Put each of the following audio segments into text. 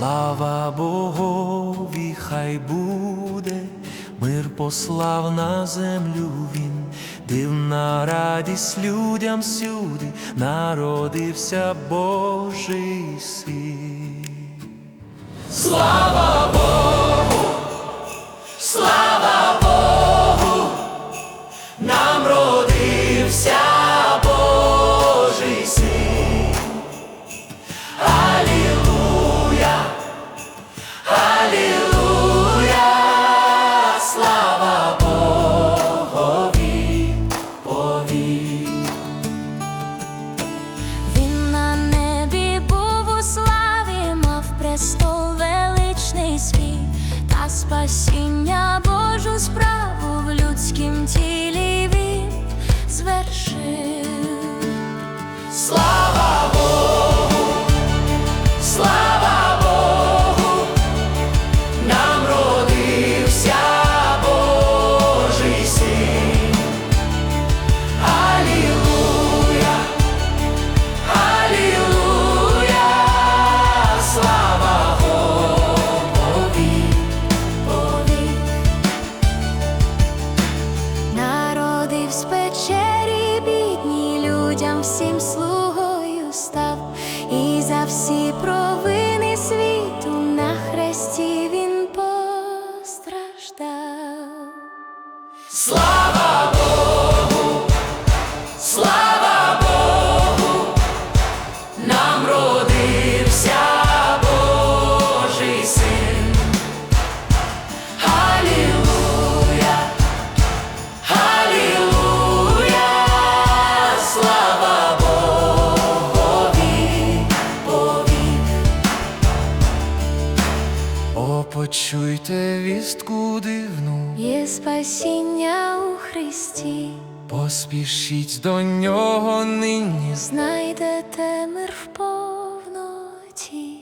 Слава Богові, хай буде, мир послав на землю він, дивна радість людям сюди народився Божий світ. Слава! Спасіння Божу справу в людськім тілі він звершив. Слава всім слугою став, і за всі провини світу на хресті він постраждав. слава почуйте вістку дивну, Є спасіння у Христі, поспішіть до нього нині. знайдете мир в повноті.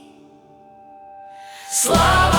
Слава!